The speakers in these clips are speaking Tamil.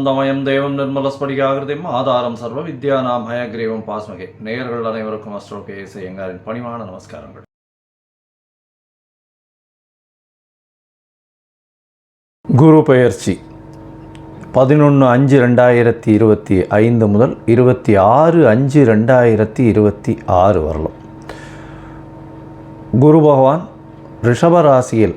ஆனந்தமயம் தேவம் நிர்மலஸ்படிகாகிருதிம் ஆதாரம் சர்வ வித்யா நாம் ஹயக்ரீவம் பாஸ்மகே. நேயர்கள் அனைவருக்கும் அஸ்ட்ரோ கே எஸ் ஐயங்காரின் பணிவான நமஸ்காரங்கள். குரு பெயர்ச்சி. பதினொன்று அஞ்சு ரெண்டாயிரத்தி இருபத்தி ஐந்து முதல் இருபத்தி ஆறு அஞ்சு ரெண்டாயிரத்தி இருபத்தி ஆறு வரலாம். குரு பகவான் ரிஷபராசியில்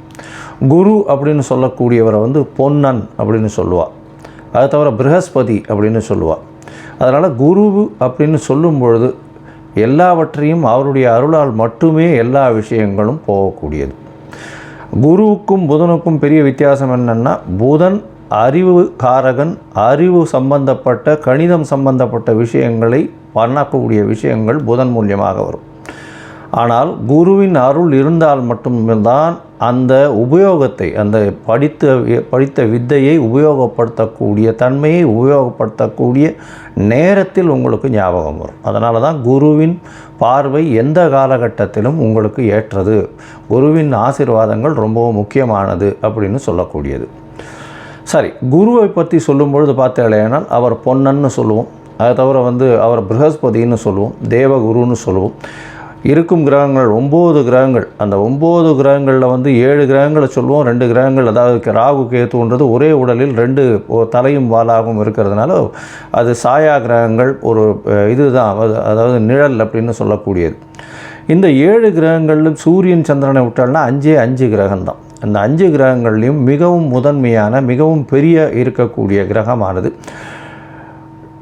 குரு அப்படின்னு சொல்லக்கூடியவரை வந்து பொன்னன் அப்படின்னு சொல்லுவாள் அதை தவிர ப்ரஹஸ்பதி அப்படின்னு சொல்லுவாள் அதனால் குரு அப்படின்னு சொல்லும் பொழுது எல்லாவற்றையும் அவருடைய அருளால் மட்டுமே எல்லா விஷயங்களும் போகக்கூடியது. குருவுக்கும் புதனுக்கும் பெரிய வித்தியாசம் என்னென்னா புதன் அறிவு காரகன் அறிவு சம்பந்தப்பட்ட கணிதம் சம்பந்தப்பட்ட விஷயங்களை பண்ணக்கூடிய விஷயங்கள் புதன் மூலியமாக வரும். ஆனால் குருவின் அருள் இருந்தால் மட்டும்தான் அந்த உபயோகத்தை அந்த படித்த படித்த வித்தையை உபயோகப்படுத்தக்கூடிய தன்மையை உபயோகப்படுத்தக்கூடிய நேரத்தில் உங்களுக்கு ஞாபகம் வரும். அதனால தான் குருவின் பார்வை எந்த காலகட்டத்திலும் உங்களுக்கு ஏற்றது. குருவின் ஆசிர்வாதங்கள் ரொம்பவும் முக்கியமானது அப்படின்னு சொல்லக்கூடியது. சரி குருவை பற்றி சொல்லும் பொழுது பார்த்தேனால் அவர் பொன்னன்னு சொல்லுவோம். அதை தவிர வந்து அவர் ப்ரஹஸ்பதின்னு சொல்லுவோம் தேவகுருன்னு சொல்லுவோம். இருக்கும் கிரகங்கள் ஒம்பது கிரகங்கள். அந்த ஒம்பது கிரகங்களில் வந்து ஏழு கிரகங்களை சொல்லுவோம் ரெண்டு கிரகங்கள் அதாவது ராகு கேத்துன்றது ஒரே உடலில் ரெண்டு தலையும் வாலாகவும் இருக்கிறதுனால அது சாயா கிரகங்கள் ஒரு இதுதான். அதாவது நிழல் அப்படின்னு சொல்லக்கூடியது. இந்த ஏழு கிரகங்களிலும் சூரியன் சந்திரனை விட்டால்னா அஞ்சே அஞ்சு கிரகம்தான். அந்த அஞ்சு கிரகங்கள்லையும் மிகவும் முதன்மையான மிகவும் பெரிய இருக்கக்கூடிய கிரகமானது.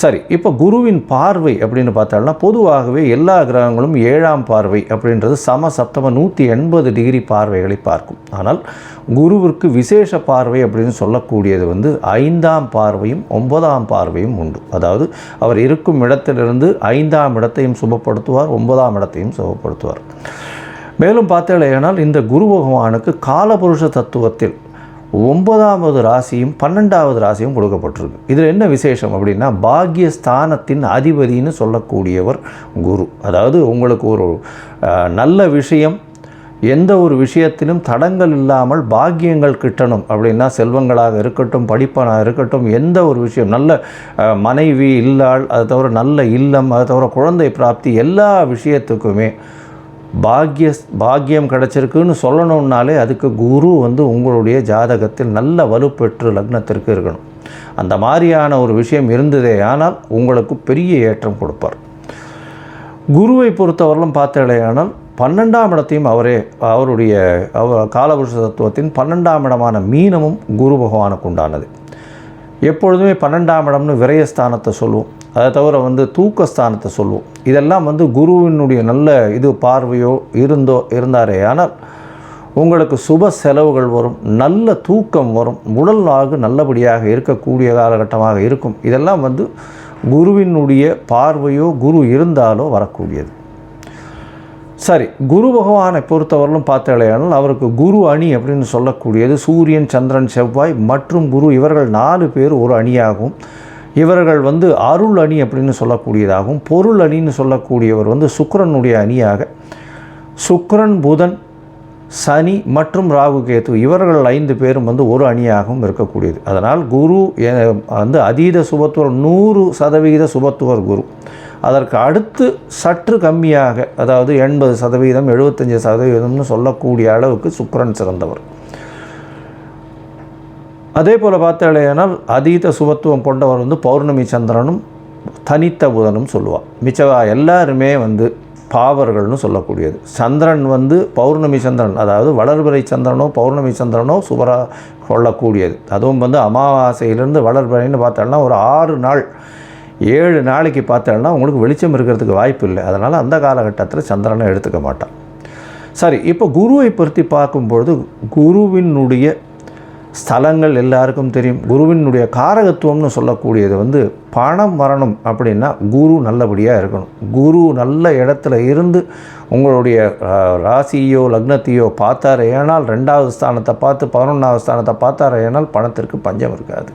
சரி இப்போ குருவின் பார்வை அப்படின்னு பார்த்தோம்னா பொதுவாகவே எல்லா கிரகங்களும் ஏழாம் பார்வை அப்படின்றது சம சப்தம நூற்றி எண்பது டிகிரி பார்வைகளை பார்க்கும். ஆனால் குருவிற்கு விசேஷ பார்வை அப்படின்னு சொல்லக்கூடியது வந்து ஐந்தாம் பார்வையும் ஒன்பதாம் பார்வையும் உண்டு. அதாவது அவர் இருக்கும் இடத்திலிருந்து ஐந்தாம் இடத்தையும் சுபப்படுத்துவார் ஒன்பதாம் இடத்தையும் சுபப்படுத்துவார். மேலும் பார்த்தீங்களேனால் இந்த குரு பகவானுக்கு காலபுருஷ தத்துவத்தில் ஒன்பதாவது ராசியும் பன்னெண்டாவது ராசியும் கொடுக்கப்பட்டிருக்கு. இதில் என்ன விசேஷம் அப்படின்னா பாக்யஸ்தானத்தின் அதிபதின்னு சொல்லக்கூடியவர் குரு. அதாவது உங்களுக்கு ஒரு நல்ல விஷயம் எந்த ஒரு விஷயத்திலும் தடங்கள் இல்லாமல் பாக்கியங்கள் கிட்டணும் அப்படின்னா செல்வங்களாக இருக்கட்டும் படிப்பனாக இருக்கட்டும் எந்த ஒரு விஷயம் நல்ல மனைவி இல்லாள் அது தவிர நல்ல இல்லம் அது தவிர குழந்தை பிராப்தி எல்லா விஷயத்துக்குமே பாக்கிய பாக்கியம் கிடச்சிருக்குன்னு சொல்லணுன்னாலே அதுக்கு குரு வந்து உங்களுடைய ஜாதகத்தில் நல்ல வலுப்பெற்று லக்னத்திற்கு இருக்கணும். அந்த மாதிரியான ஒரு விஷயம் இருந்ததே ஆனால் உங்களுக்கு பெரிய ஏற்றம் கொடுப்பார். குருவை பொறுத்தவரையிலும் பார்த்தாலேயானால் பன்னெண்டாம் இடத்தையும் அவரே அவருடைய அவர் காலபுருஷ தத்துவத்தின் பன்னெண்டாம் இடமான மீனமும் குரு பகவானுக்கு உண்டானது. எப்பொழுதுமே பன்னெண்டாம் இடம்னு விரயஸ்தானத்தை சொல்லுவோம். அதை தவிர வந்து தூக்கஸ்தானத்தை சொல்லுவோம் இதெல்லாம் வந்து குருவினுடைய நல்ல இது பார்வையோ இருந்தோ இருந்தாரே. ஆனால் உங்களுக்கு சுப செலவுகள் வரும் நல்ல தூக்கம் வரும் உடல் நாகு நல்லபடியாக இருக்கக்கூடிய காலகட்டமாக இருக்கும். இதெல்லாம் வந்து குருவினுடைய பார்வையோ குரு இருந்தாலோ வரக்கூடியது. சரி குரு பகவானை பொறுத்தவரையிலும் பார்த்தாலேயானால் அவருக்கு குரு அணி அப்படின்னு சொல்லக்கூடியது சூரியன் சந்திரன் செவ்வாய் மற்றும் குரு இவர்கள் நாலு பேர் ஒரு அணியாகும். இவர்கள் வந்து அருள் அணி அப்படின்னு சொல்லக்கூடியதாகவும் பொருள் அணின்னு சொல்லக்கூடியவர் வந்து சுக்கரனுடைய அணியாக சுக்கரன் புதன் சனி மற்றும் ராகு கேத்து இவர்கள் ஐந்து பேரும் வந்து ஒரு அணியாகவும் இருக்கக்கூடியது. அதனால் குரு எ- வந்து அதீத சுபத்துவர் நூறு சதவிகித சுபத்துவர் குரு. அதற்கு அடுத்து சற்று கம்மியாக அதாவது எண்பது சதவீதம் எழுபத்தஞ்சு சதவீதம்னு சொல்லக்கூடிய அளவுக்கு சுக்கரன் சிறந்தவர். அதே போல் பார்த்தாலேயானால் அதீத சுபத்துவம் கொண்டவர் வந்து பௌர்ணமி சந்திரனும் தனித்த புதனும் சொல்லுவாள் மிச்சவா எல்லாருமே வந்து பாவர்கள்னு சொல்லக்கூடியது. சந்திரன் வந்து பௌர்ணமி சந்திரன் அதாவது வளர்பிறை சந்திரனோ பௌர்ணமி சந்திரனோ சுபரா கொள்ளக்கூடியது. அதுவும் வந்து அமாவாசையிலேருந்து வளர்பிறைன்னு பார்த்தோம்னா ஒரு ஆறு நாள் ஏழு நாளைக்கு பார்த்தோம்னா உங்களுக்கு வெளிச்சம் இருக்கிறதுக்கு வாய்ப்பு இல்லை. அதனால் அந்த காலகட்டத்தில் சந்திரனை எடுத்துக்க மாட்டான். சரி இப்போ குருவை பற்றி பார்க்கும்பொழுது குருவினுடைய ஸ்தலங்கள் எல்லாருக்கும் தெரியும். குருவினுடைய காரகத்துவம்னு சொல்லக்கூடியது வந்து பணம் வரணும் அப்படின்னா குரு நல்லபடியாக இருக்கணும். குரு நல்ல இடத்துல இருந்து உங்களுடைய ராசியோ லக்னத்தையோ பார்த்தாரு ஏனால் ரெண்டாவது ஸ்தானத்தை பார்த்து பதினொன்றாவது ஸ்தானத்தை பார்த்தாரு ஏனால் பணத்திற்கு பஞ்சம் இருக்காது.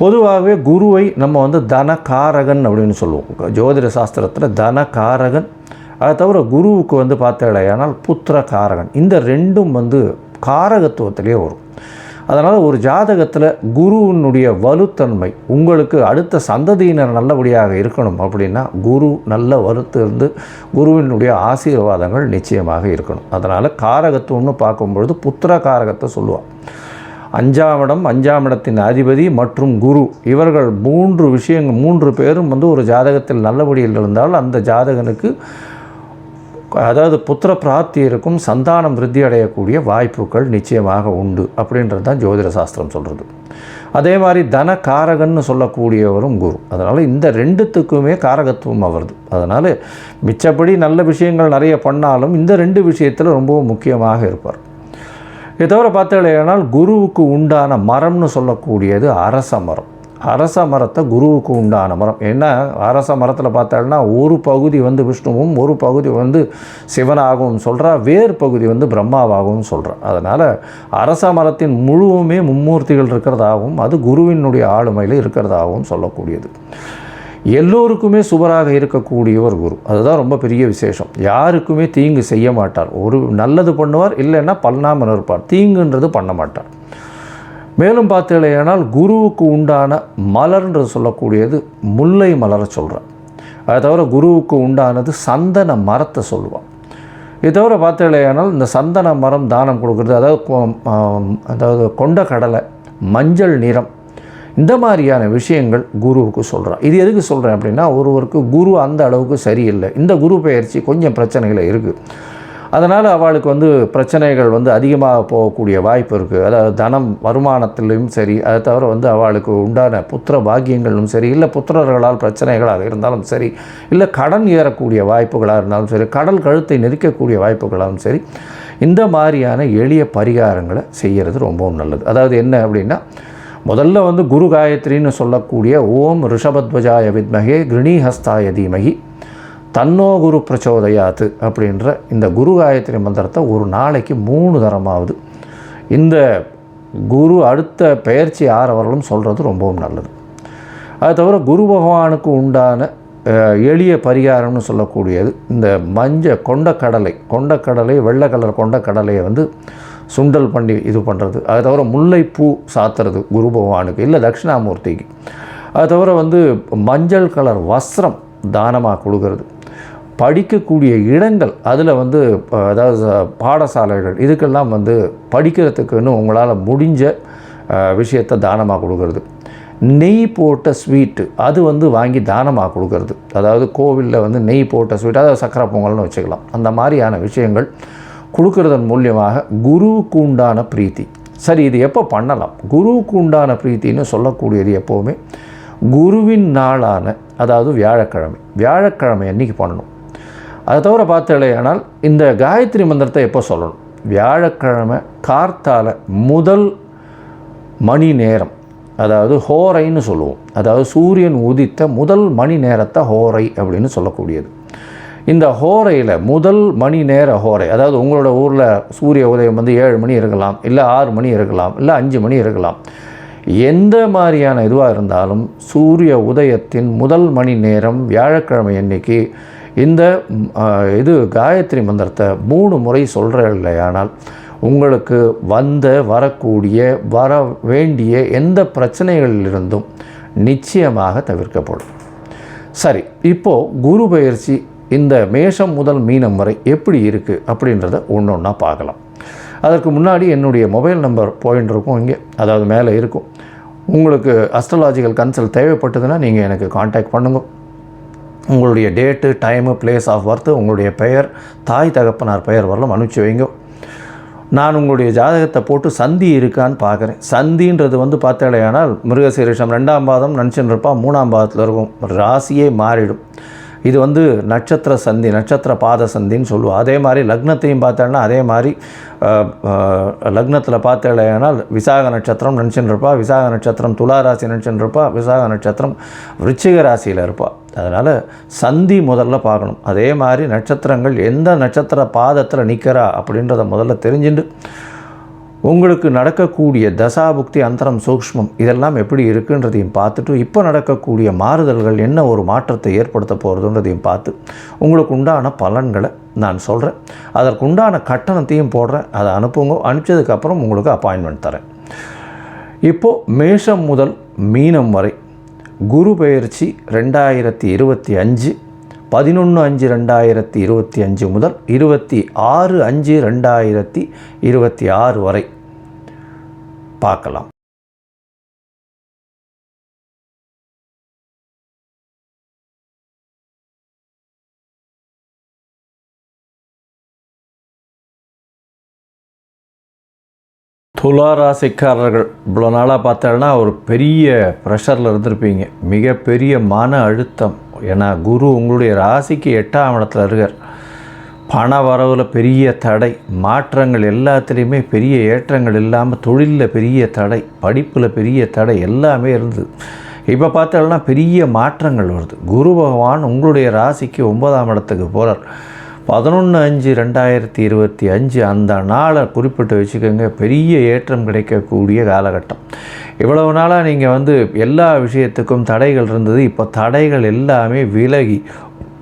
பொதுவாகவே குருவை நம்ம வந்து தனகாரகன் அப்படின்னு சொல்லுவோம். ஜோதிட சாஸ்திரத்தில் தனகாரகன். அதை தவிர குருவுக்கு வந்து பார்த்தடையானால் புத்திர காரகன் இந்த ரெண்டும் வந்து காரகத்துவத்திலே வரும். அதனால் ஒரு ஜாதகத்தில் குருவினுடைய வலுத்தன்மை உங்களுக்கு அடுத்த சந்ததியினர் நல்லபடியாக இருக்கணும் அப்படின்னா குரு நல்ல வலுத்து இருந்து குருவினுடைய ஆசீர்வாதங்கள் நிச்சயமாக இருக்கணும். அதனால் காரகத்துவம்னு பார்க்கும்பொழுது புத்திர காரகத்தை சொல்லுவாள் அஞ்சாம் இடம் அஞ்சாம் இடத்தின் அதிபதி மற்றும் குரு. இவர்கள் மூன்று விஷயங்கள் மூன்று பேரும் வந்து ஒரு ஜாதகத்தில் நல்லபடியில் இருந்தால் அந்த ஜாதகனுக்கு அதாவது புத்திர பிராப்தி இருக்கும் சந்தானம் விருத்தி அடையக்கூடிய வாய்ப்புகள் நிச்சயமாக உண்டு அப்படின்றது தான் ஜோதிட சாஸ்திரம் சொல்கிறது அதே மாதிரி தன காரகன்னு சொல்லக்கூடியவரும் குரு. அதனால் இந்த ரெண்டுத்துக்குமே காரகத்துவம் வருது அதனால் மிச்சப்படி நல்ல விஷயங்கள் நிறைய பண்ணாலும் இந்த ரெண்டு விஷயத்தில் ரொம்பவும் முக்கியமாக இருப்பார். இதை தவிர பார்த்தீங்கன்னா குருவுக்கு உண்டான மரம்னு சொல்லக்கூடியது அரச மரம். அரச மரத்தை குருவுக்கு உண்டான மரம். ஏன்னா அரச மரத்தில் பார்த்தாங்கன்னா ஒரு பகுதி வந்து விஷ்ணுவும் ஒரு பகுதி வந்து சிவனாகவும் சொல்கிறா வேறு பகுதி வந்து பிரம்மாவாகவும் சொல்கிறா அதனால் அரச மரத்தின் முழுவுமே மும்மூர்த்திகள் இருக்கிறதாகவும் அது குருவினுடைய ஆளுமையில் இருக்கிறதாகவும் சொல்லக்கூடியது. எல்லோருக்குமே சுபராக இருக்கக்கூடியவர் குரு. அதுதான் ரொம்ப பெரிய விசேஷம். யாருக்குமே தீங்கு செய்ய மாட்டார். ஒரு நல்லது பண்ணுவார் இல்லைன்னா பல்லாமல் இருப்பார் தீங்குன்றது பண்ண மாட்டார். மேலும் பார்த்தீங்களேனால் குருவுக்கு உண்டான மலர்ன்றது சொல்லக்கூடியது முல்லை மலரை சொல்கிறான் அதை தவிர குருவுக்கு உண்டானது சந்தன மரத்தை சொல்லுவான் இது தவிர பார்த்தீங்களேனால் இந்த சந்தன மரம் தானம் கொடுக்குறது அதாவது கொ- அதாவது கொண்ட கடலை மஞ்சள் நிறம் இந்த மாதிரியான விஷயங்கள் குருவுக்கு சொல்கிறான் இது எதுக்கு சொல்கிறேன் அப்படின்னா ஒருவருக்கு குரு அந்த அளவுக்கு சரியில்லை. இந்த குரு பயிற்சி கொஞ்சம் பிரச்சனைகள் இருக்குது அதனால் அவளுக்கு வந்து பிரச்சனைகள் வந்து அதிகமாக போகக்கூடிய வாய்ப்பு இருக்குது அதாவது தனம் வருமானத்திலும் சரி அதை தவிர வந்து அவளுக்கு உண்டான புத்திர பாக்கியங்களும் சரி இல்லை புத்திரர்களால் பிரச்சனைகளாக இருந்தாலும் சரி இல்லை கடன் ஏறக்கூடிய வாய்ப்புகளாக இருந்தாலும் சரி கடல் கழுத்தை நெரிக்கக்கூடிய வாய்ப்புகளாகவும் சரி இந்த மாதிரியான எளிய பரிகாரங்களை செய்கிறது ரொம்பவும் நல்லது. அதாவது என்ன அப்படின்னா முதல்ல வந்து குரு காயத்ரின்னு சொல்லக்கூடிய ஓம் ரிஷபத்வஜாய வித்மகே கிருணீஹஸ்தாய தீமகி தன்னோ குரு பிரச்சோதயாத்து அப்படின்ற இந்த குரு காயத்ரி மந்திரத்தை ஒரு நாளைக்கு மூணு தரமாவது. இந்த குரு அடுத்த பெயர்ச்சி ஆறவர்களும் சொல்கிறது ரொம்பவும் நல்லது. அது தவிர குரு பகவானுக்கு உண்டான எளிய பரிகாரம்னு சொல்லக்கூடியது இந்த மஞ்ச கொண்டக்கடலை கொண்டக்கடலை வெள்ளை கலர் கொண்டக்கடலையை வந்து சுண்டல் பண்ணி இது பண்ணுறது அது தவிர முல்லைப்பூ சாத்துறது குரு பகவானுக்கு இல்லை தட்சிணாமூர்த்திக்கு. அது தவிர வந்து மஞ்சள் கலர் வஸ்திரம் தானமாக கொடுக்கறது. படிக்கக்கூடிய இடங்கள் அதில் வந்து அதாவது பாடசாலைகள் இதுக்கெல்லாம் வந்து படிக்கிறதுக்குன்னு உங்களால் முடிஞ்ச விஷயத்தை தானமாக கொடுக்கறது. நெய் போட்ட ஸ்வீட்டு அது வந்து வாங்கி தானமாக கொடுக்கறது. அதாவது கோவிலில் வந்து நெய் போட்ட ஸ்வீட் அதாவது சக்கரை பொங்கல்னு வச்சுக்கலாம். அந்த மாதிரியான விஷயங்கள் கொடுக்கறதன் மூலியமாக குருவுக்கு உண்டான பிரீத்தி. சரி இது எப்போ பண்ணலாம்? குருவுக்கு உண்டான பிரீத்தின்னு சொல்லக்கூடியது எப்போவுமே குருவின் நாளான அதாவது வியாழக்கிழமை. வியாழக்கிழமை அன்னைக்கு பண்ணணும். அதை தவிர பார்த்தலையானால் இந்த காயத்ரி மந்திரத்தை எப்போ சொல்லணும்? வியாழக்கிழமை கார்த்தால முதல் மணி நேரம். அதாவது ஹோரைன்னு சொல்லுவோம். அதாவது சூரியன் உதித்த முதல் மணி நேரத்தை ஹோரை அப்படின்னு சொல்லக்கூடியது. இந்த ஹோரையில் முதல் மணி நேர ஹோரை அதாவது உங்களோட ஊரில் சூரிய உதயம் வந்து ஏழு மணி இருக்கலாம் இல்லை ஆறு மணி இருக்கலாம் இல்லை அஞ்சு மணி இருக்கலாம். எந்த மாதிரியான இதுவாக இருந்தாலும் சூரிய உதயத்தின் முதல் மணி நேரம் வியாழக்கிழமை அன்னைக்கு இந்த இது காயத்ரி மந்திரத்தை மூணு முறை சொல்கிற இல்லையானால் உங்களுக்கு வந்த வரக்கூடிய வர வேண்டிய எந்த பிரச்சனைகளிலிருந்தும் நிச்சயமாக தவிர்க்கப்படும். சரி இப்போது குரு பயிற்சி இந்த மேஷம் முதல் மீனம் வரை எப்படி இருக்குது அப்படின்றத ஒன்று ஒன்றா பார்க்கலாம். அதற்கு முன்னாடி என்னுடைய மொபைல் நம்பர் போயின்னு இருக்கும் இங்கே அதாவது மேலே இருக்கும். உங்களுக்கு அஸ்ட்ரலாஜிக்கல் கன்சல்ட் தேவைப்பட்டதுன்னா நீங்கள் எனக்கு காண்டாக்ட் பண்ணுங்க. உங்களுடைய date time place of birth உங்களுடைய பெயர் தாய் தகப்பனார் பெயர் வரலாம் அனுப்பிச்சு வைங்க. நான் உங்களுடைய ஜாதகத்தை போட்டு சந்தி இருக்கான்னு பார்க்குறேன். சந்தின்றது வந்து பார்த்தாலேயானால் மிருகசீரிஷம் ரெண்டாம் பாதம் நினச்சின்னு மூணாம் பாதத்தில் இருக்கும். ராசியே மாறிடும். இது வந்து நட்சத்திர சந்தி நட்சத்திர பாத சந்தின்னு சொல்லுவோம். அதே மாதிரி லக்னத்தையும் பார்த்தோன்னா அதே மாதிரி லக்னத்தில் பார்த்தேனால் விசாக நட்சத்திரம் நினச்சின்னு இருப்பா விசாக நட்சத்திரம் துலா ராசி நினச்சின்னு இருப்பா விசாக நட்சத்திரம் விருச்சிக ராசியில் இருப்பாள் அதனால் சந்தி முதல்ல பார்க்கணும். அதே மாதிரி நட்சத்திரங்கள் எந்த நட்சத்திர பாதத்தில் நிற்கிறா அப்படின்றத முதல்ல தெரிஞ்சுட்டு உங்களுக்கு நடக்கக்கூடிய தசாபுக்தி அந்தரம் சூக்ஷ்மம் இதெல்லாம் எப்படி இருக்குன்றதையும் பார்த்துட்டு இப்போ நடக்கக்கூடிய மாறுதல்கள் என்ன ஒரு மாற்றத்தை ஏற்படுத்த போகிறதுன்றதையும் பார்த்து உங்களுக்கு உண்டான பலன்களை நான் சொல்கிறேன் அதற்குண்டான கட்டணத்தையும் போடுறேன். அதை அனுப்புங்க. அனுப்பிச்சதுக்கப்புறம் உங்களுக்கு அப்பாயின்மெண்ட் தரேன். இப்போது மேஷம் முதல் மீனம் வரை குரு பெயர்ச்சி ரெண்டாயிரத்தி இருபத்தி அஞ்சு பதினொன்று அஞ்சு ரெண்டாயிரத்தி இருபத்தி அஞ்சு முதல் இருபத்தி ஆறு அஞ்சு ரெண்டாயிரத்தி இருபத்தி ஆறு வரை. பார்க்கலாம். துலா ராசிக்காரர்கள் இவ்வளோ நாளாக பார்த்தோன்னா ஒரு பெரிய ப்ரெஷரில் இருந்திருப்பீங்க. மிகப்பெரிய மன அழுத்தம். ஏன்னா குரு உங்களுடைய ராசிக்கு எட்டாம் இடத்துல இருக்கார். பண வரவில் பெரிய தடை. மாற்றங்கள் எல்லாத்துலேயுமே பெரிய ஏற்றங்கள் இல்லாமல் தொழிலில் பெரிய தடை. படிப்பில் பெரிய தடை எல்லாமே இருந்தது. இப்போ பார்த்தோம்னா பெரிய மாற்றங்கள் வருது. குரு பகவான் உங்களுடைய ராசிக்கு ஒன்பதாம் இடத்துக்கு போகிறார் பதினொன்று அஞ்சு ரெண்டாயிரத்தி இருபத்தி அஞ்சு அந்த நாளை குறிப்பிட்டு வச்சுக்கோங்க பெரிய ஏற்றம் கிடைக்கக்கூடிய காலகட்டம். இவ்வளவு நாளாக நீங்கள் வந்து எல்லா விஷயத்துக்கும் தடைகள் இருந்தது இப்போ தடைகள் எல்லாமே விலகி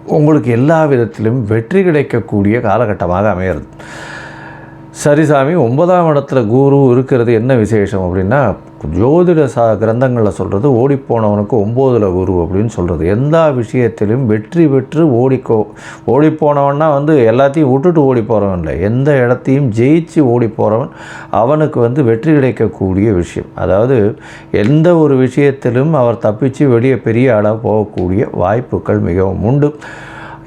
உங்களுக்கு எல்லா விதத்திலும் வெற்றி கிடைக்கக்கூடிய காலகட்டமாக அமையிறது சரி சாமி ஒன்பதாம் இடத்துல குரு இருக்கிறது என்ன விசேஷம் அப்படின்னா ஜோதிட சா கிரந்தங்களில் சொல்கிறது ஓடிப்போனவனுக்கு ஒம்போதில் குரு அப்படின்னு சொல்கிறது எந்த விஷயத்திலும் வெற்றி பெற்று ஓடிக்கோ ஓடிப்போனவன்னா வந்து எல்லாத்தையும் விட்டுட்டு ஓடி போகிறவன் இல்லை. எந்த இடத்தையும் ஜெயிச்சு ஓடி போகிறவன் அவனுக்கு வந்து வெற்றி கிடைக்கக்கூடிய விஷயம். அதாவது எந்த ஒரு விஷயத்திலும் அவர் தப்பிச்சு வெளியே பெரிய அளவு போகக்கூடிய வாய்ப்புகள் மிகவும் உண்டு.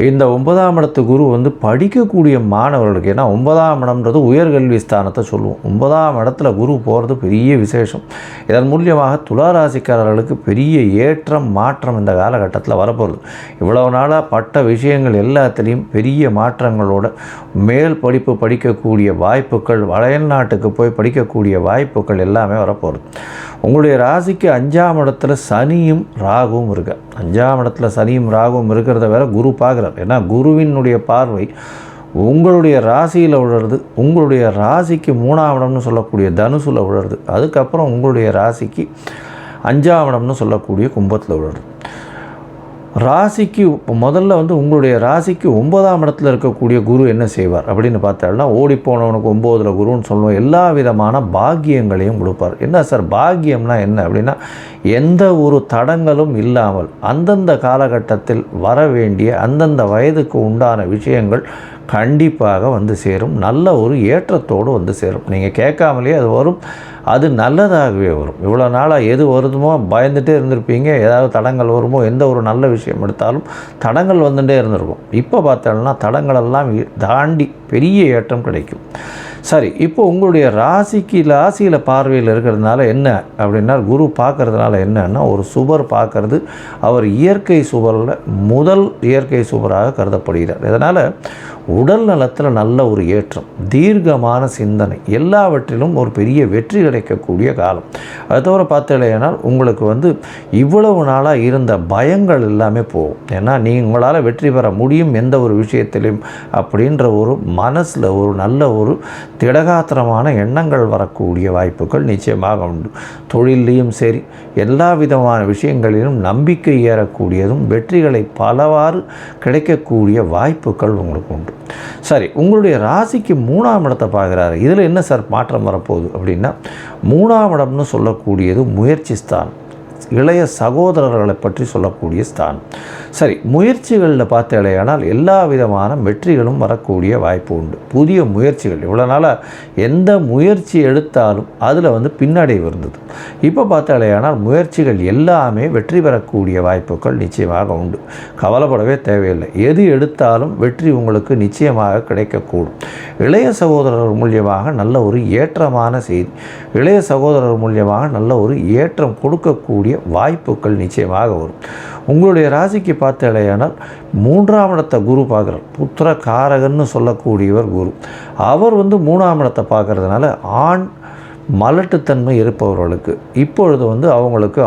இந்த ஒன்பதாம் இடத்து குரு வந்து படிக்கக்கூடிய மாணவர்களுக்கு ஏன்னா ஒன்பதாம் இடம்ன்றது உயர்கல்வி ஸ்தானத்தை சொல்லுவோம். ஒன்பதாம் இடத்துல குரு போகிறது பெரிய விசேஷம். இதன் மூலியமாக துளாராசிக்காரர்களுக்கு பெரிய ஏற்றம் மாற்றம் இந்த காலகட்டத்தில் வரப்போகுது. இவ்வளவு நாளாக பட்ட விஷயங்கள் எல்லாத்துலேயும் பெரிய மாற்றங்களோட மேல் படிப்பு படிக்கக்கூடிய வாய்ப்புகள் வளையல்நாட்டுக்கு போய் படிக்கக்கூடிய வாய்ப்புகள் எல்லாமே வரப்போகுது. உங்களுடைய ராசிக்கு அஞ்சாம் இடத்துல சனியும் ராகுவும் இருக்கு. அஞ்சாம் இடத்துல சனியும் ராகுவும் இருக்கிறத வேற குரு பார்க்குறார். ஏன்னா குருவினுடைய பார்வை உங்களுடைய ராசியில் விழுறது உங்களுடைய ராசிக்கு மூணாம் இடம்னு சொல்லக்கூடிய தனுசில் விழுறது அதுக்கப்புறம் உங்களுடைய ராசிக்கு அஞ்சாம் இடம்னு சொல்லக்கூடிய கும்பத்தில் விழுறது ராசிக்கு முதல்ல வந்து உங்களுடைய ராசிக்கு ஒன்பதாம் இடத்துல இருக்கக்கூடிய குரு என்ன செய்வார் அப்படின்னு பார்த்தோம்னா ஓடி போனவனுக்கு ஒம்போதில் குருன்னு சொல்லுவோம். எல்லா விதமான பாக்கியங்களையும் கொடுப்பார். என்ன சார் பாக்கியம்னா என்ன அப்படின்னா எந்த ஒரு தடங்களும் இல்லாமல் அந்தந்த காலகட்டத்தில் வர வேண்டிய அந்தந்த வயதுக்கு உண்டான விஷயங்கள் கண்டிப்பாக வந்து சேரும். நல்ல ஒரு ஏற்றத்தோடு வந்து சேரும். நீங்கள் கேட்காமலே அது வரும். அது நல்லதாகவே வரும். இவ்வளோ நாளாக எது வருதுமோ பயந்துகிட்டே இருந்திருப்பீங்க. ஏதாவது தடங்கள் வருமோ எந்த ஒரு நல்ல விஷயம் எடுத்தாலும் தடங்கள் வந்துட்டே இருந்திருக்கும். இப்போ பார்த்தோம்னா தடங்களெல்லாம் தாண்டி பெரிய ஏற்றம் கிடைக்கும். சரி இப்போ உங்களுடைய ராசிக்கு ராசியில் பார்வையில் இருக்கிறதுனால என்ன அப்படின்னா குரு பார்க்கறதுனால என்னன்னா ஒரு சுபர் பார்க்கறது அவர் இயற்கை சுபரில் முதல் இயற்கை சுபராக கருதப்படுகிறார். இதனால் உடல் நலத்தில் நல்ல ஒரு ஏற்றம் தீர்க்கமான சிந்தனை எல்லாவற்றிலும் ஒரு பெரிய வெற்றி கிடைக்கக்கூடிய காலம். அது தவிர பார்த்தலையானால் உங்களுக்கு வந்து இவ்வளவு நாளாக இருந்த பயங்கள் எல்லாமே போகும். ஏன்னா நீங்கள் உங்களால் வெற்றி பெற முடியும் எந்த ஒரு விஷயத்திலையும் அப்படின்ற ஒரு மனசில் ஒரு நல்ல ஒரு திடகாத்திரமான எண்ணங்கள் வரக்கூடிய வாய்ப்புகள் நிச்சயமாக உண்டு. தொழிலையும் சரி எல்லா விதமான விஷயங்களிலும் நம்பிக்கை ஏறக்கூடியதும் வெற்றிகளை பலவாறு கிடைக்கக்கூடிய வாய்ப்புகள் உங்களுக்கு உண்டு. சரி உங்களுடைய ராசிக்கு மூணாம் இடத்தை பார்க்குறாரு. இதில் என்ன சார் மாற்றம் வரப்போகுது அப்படின்னா மூணாம் இடம்னு சொல்லக்கூடியது முயற்சி ஸ்தானம். இளைய சகோதரர்களை பற்றி சொல்லக்கூடிய ஸ்தானம். சரி முயற்சிகளில் பார்த்தேலையானால் எல்லா விதமான வெற்றிகளும் வரக்கூடிய வாய்ப்பு உண்டு. புதிய முயற்சிகள் இவ்வளோ நாளாக எந்த முயற்சி எடுத்தாலும் அதில் வந்து பின்னடைவு இருந்தது. இப்போ பார்த்தாலேயானால் முயற்சிகள் எல்லாமே வெற்றி பெறக்கூடிய வாய்ப்புகள் நிச்சயமாக உண்டு. கவலைப்படவே தேவையில்லை. எது எடுத்தாலும் வெற்றி உங்களுக்கு நிச்சயமாக கிடைக்கக்கூடும். இளைய சகோதரர் மூலியமாக நல்ல ஒரு ஏற்றமான செய்தி. இளைய சகோதரர் மூலியமாக நல்ல ஒரு ஏற்றம் கொடுக்கக்கூடிய வாய்ப்புகள் நிச்சயமாக வரும். உங்களுடைய ராசிக்கு பார்த்தேடையானால் மூன்றாம் இடத்தை குரு பார்க்குறார். புத்திர காரகன்னு சொல்லக்கூடியவர் குரு. அவர் வந்து மூணாம் இடத்தை பார்க்குறதுனால ஆண் மலட்டுத்தன்மை இருப்பவர்களுக்கு. இப்பொழுது வந்து அவங்களுக்கு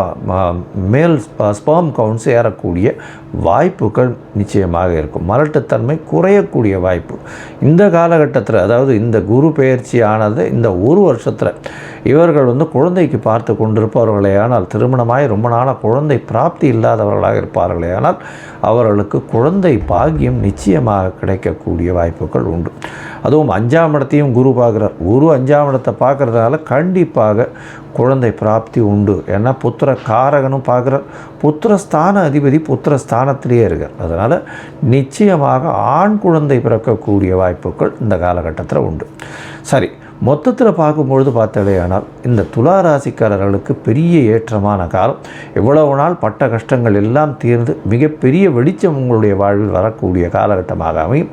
மேல் ஸ்பாம் கவுண்ட்ஸ் ஏறக்கூடிய வாய்ப்புகள் நிச்சயமாக இருக்கும். மலட்டுத்தன்மை குறையக்கூடிய வாய்ப்பு. இந்த காலகட்டத்தில் அதாவது இந்த குரு பயிற்சி ஆனது இந்த ஒரு வருஷத்தில் இவர்கள் வந்து குழந்தைக்கு பார்த்து கொண்டிருப்பவர்களே ஆனால் திருமணமாய் ரொம்ப நாளாக குழந்தை பிராப்தி இல்லாதவர்களாக இருப்பார்களே ஆனால் அவர்களுக்கு குழந்தை பாக்கியம் நிச்சயமாக கிடைக்கக்கூடிய வாய்ப்புகள் உண்டு. அதுவும் அஞ்சாம் இடத்தையும் குரு பார்க்குறார். குரு அஞ்சாம் இடத்தை பார்க்குறதுனால கண்டிப்பாக குழந்தை பிராப்தி உண்டு. ஏன்னா புத்திர காரகனும் பார்க்குறார். புத்திரஸ்தான அதிபதி புத்திரஸ்தானத்திலேயே இருக்கார். அதனால் நிச்சயமாக ஆண் குழந்தை பிறக்கக்கூடிய வாய்ப்புகள் இந்த காலகட்டத்தில் உண்டு. சரி மொத்தத்தில் பார்க்கும்பொழுது பார்த்தாலேயானால் இந்த துலா ராசிக்காரர்களுக்கு பெரிய ஏற்றமான காலம். எவ்வளவு நாள் பட்ட கஷ்டங்கள் எல்லாம் தீர்ந்து மிகப்பெரிய வெளிச்சம் உங்களுடைய வாழ்வில் வரக்கூடிய காலகட்டமாக அமையும்.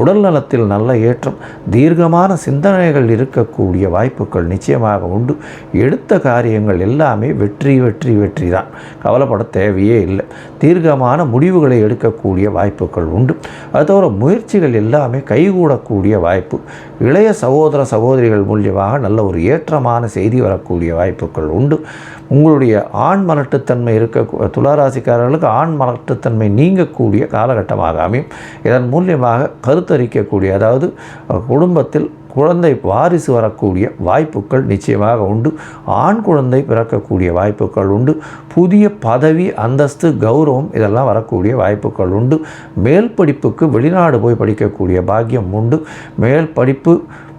உடல் நலத்தில் நல்ல ஏற்றம் தீர்க்கமான சிந்தனைகள் இருக்கக்கூடிய வாய்ப்புகள் நிச்சயமாக உண்டு. எடுத்த காரியங்கள் எல்லாமே வெற்றி வெற்றி வெற்றி தான் கவலைப்பட தேவையே இல்லை. தீர்க்கமான முடிவுகளை எடுக்கக்கூடிய வாய்ப்புகள் உண்டு. அது தவிர முயற்சிகள் எல்லாமே கைகூடக்கூடிய வாய்ப்பு. இளைய சகோதர சகோதரி செய்திகள் மூலியமாக நல்ல ஒரு ஏற்றமான செய்தி வரக்கூடிய வாய்ப்புகள் உண்டு. உங்களுடைய ஆண் மலட்டுத்தன்மை இருக்க துளாராசிக்காரர்களுக்கு ஆண் மலட்டுத்தன்மை நீங்கக்கூடிய காலகட்டமாக அமையும். இதன் மூலியமாக கருத்தரிக்கக்கூடிய அதாவது குடும்பத்தில் குழந்தை வாரிசு வரக்கூடிய வாய்ப்புகள் நிச்சயமாக உண்டு. ஆண் குழந்தை பிறக்கக்கூடிய வாய்ப்புகள் உண்டு. புதிய பதவி அந்தஸ்து கௌரவம் இதெல்லாம் வரக்கூடிய வாய்ப்புகள் உண்டு. மேல் படிப்புக்கு வெளிநாடு போய் படிக்கக்கூடிய பாக்கியம் உண்டு. மேல் படிப்பு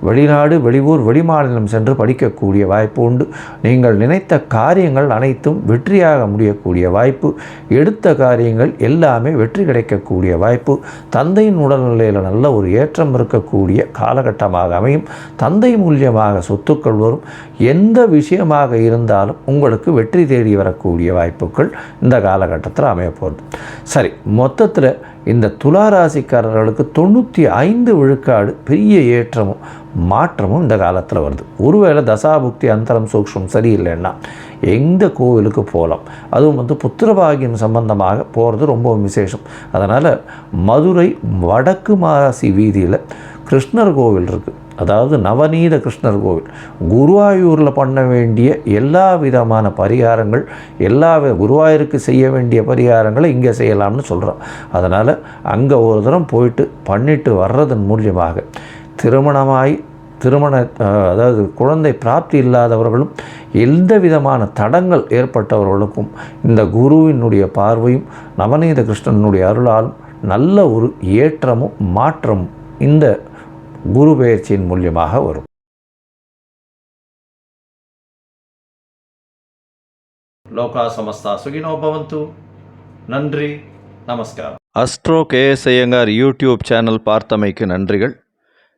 வெளிநாடு வெளியூர் வெளிமாநிலம் சென்று படிக்கக்கூடிய வாய்ப்பு உண்டு. நீங்கள் நினைத்த காரியங்கள் அனைத்தும் வெற்றியாக முடியக்கூடிய வாய்ப்பு. எடுத்த காரியங்கள் எல்லாமே வெற்றி கிடைக்கக்கூடிய வாய்ப்பு. தந்தையின் உடல்நிலையில் நல்ல ஒரு ஏற்றம் இருக்கக்கூடிய காலகட்டமாக அமையும். தந்தை மூலியமாக சொத்துக்கள் வரும். எந்த விஷயமாக இருந்தாலும் உங்களுக்கு வெற்றி தேடி வரக்கூடிய வாய்ப்புகள் இந்த காலகட்டத்தில் அமையப்போகுது சரி மொத்தத்தில் இந்த துளாராசிக்காரர்களுக்கு தொண்ணூற்றி ஐந்து விழுக்காடு பெரிய ஏற்றமும் மாற்றமும் இந்த காலத்தில் வருது. ஒருவேளை தசாபுக்தி அந்தரம் சூக்ஷம் சரியில்லைன்னா எந்த கோவிலுக்கு போகலாம்? அதுவும் வந்து புத்திரபாகியம் சம்பந்தமாக போகிறது ரொம்ப விசேஷம். அதனால் மதுரை வடக்கு மாசி வீதியில் கிருஷ்ணர் கோவில் இருக்குது அதாவது நவநீத கிருஷ்ணர் கோவில். குருவாயூரில் பண்ண வேண்டிய எல்லா விதமான பரிகாரங்கள் எல்லா குருவாயூருக்கு செய்ய வேண்டிய பரிகாரங்களை இங்கே செய்யலாம்னு சொல்கிறோம் அதனால் அங்கே ஒரு தரம் போயிட்டு பண்ணிட்டு வர்றதன் மூலியமாக திருமணமாய் திருமண அதாவது குழந்தை பிராப்தி இல்லாதவர்களும் எந்த விதமான தடங்கள் ஏற்பட்டவர்களுக்கும் இந்த குருவினுடைய பார்வையும் நவநீத கிருஷ்ணனுடைய அருளாலும் நல்ல ஒரு ஏற்றமும் மாற்றமும் இந்த குரு பெயர்ச்சியின் மூலியமாக வரும். லோகா சமஸ்தா சுகினோ பவந்து. நன்றி நமஸ்காரம். Astro KS Iyengar YouTube channel பார்த்தமைக்கு நன்றிகள்.